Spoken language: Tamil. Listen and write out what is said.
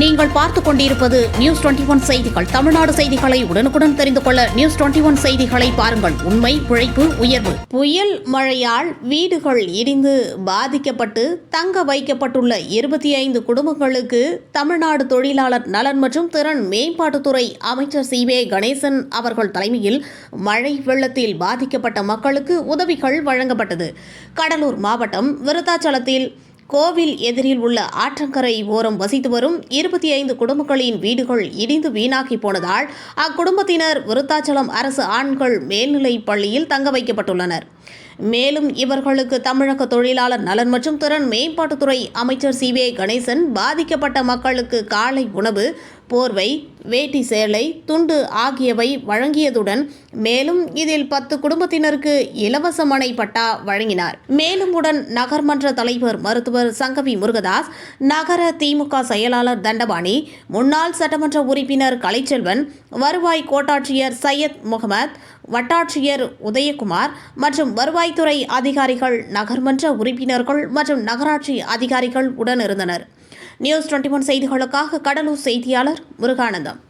நீங்கள் பார்த்துக் கொண்டிருப்பது நியூஸ் டுவெண்டி ஒன் செய்திகள். தமிழ்நாடு செய்திகளை உடனுக்குடன் தெரிந்து கொள்ள நியூஸ் டுவெண்டி ஒன் செய்திகளை பாருங்கள். உண்மை உழைப்பு உயர்வு. புயல் மழையால் வீடுகள் இடிந்து பாதிக்கப்பட்டு தங்க வைக்கப்பட்டுள்ள இருபத்தி ஐந்து குடும்பங்களுக்கு தமிழ்நாடு தொழிலாளர் நலன் மற்றும் திறன் மேம்பாட்டுத்துறை அமைச்சர் சி வே கணேசன் அவர்கள் தலைமையில் மழை வெள்ளத்தில் பாதிக்கப்பட்ட மக்களுக்கு உதவிகள் வழங்கப்பட்டது. கடலூர் மாவட்டம் விருத்தாச்சலத்தில் கோவில் எதிரில் உள்ள ஆற்றங்கரை ஓரம் வசித்து வரும் இருபத்தி ஐந்து குடும்பங்களின் வீடுகள் இடிந்து வீணாகி போனதால் அக்குடும்பத்தினர் விருத்தாச்சலம் அரசு ஆண்கள் மேல்நிலைப் பள்ளியில் தங்க வைக்கப்பட்டுள்ளனர். மேலும் இவர்களுக்கு தமிழக தொழிலாளர் நலன் மற்றும் திறன் மேம்பாட்டுத்துறை அமைச்சர் சி வே கணேசன் பாதிக்கப்பட்ட மக்களுக்கு காலை உணவு போர்வை வேட்டி சேலை துண்டு ஆகியவை வழங்கியதுடன் மேலும் இதில் பத்து குடும்பத்தினருக்கு இலவச மனை பட்டா வழங்கினார். மேலும் உடன் நகர்மன்ற தலைவர் மருத்துவர் சங்கவி முருகதாஸ் நகர திமுக செயலாளர் தண்டபாணி முன்னாள் சட்டமன்ற உறுப்பினர் கலைச்செல்வன் வருவாய் கோட்டாட்சியர் சையத் முகமது வட்டாட்சியர் உதயகுமார் மற்றும் வருவாய்த்துறை அதிகாரிகள் நகர்மன்ற உறுப்பினர்கள் மற்றும் நகராட்சி அதிகாரிகள் உடன் இருந்தனர். நியூஸ் டுவெண்ட்டி ஒன் செய்திகளுக்காக கடலூர் செய்தியாளர் முருகானந்தம்.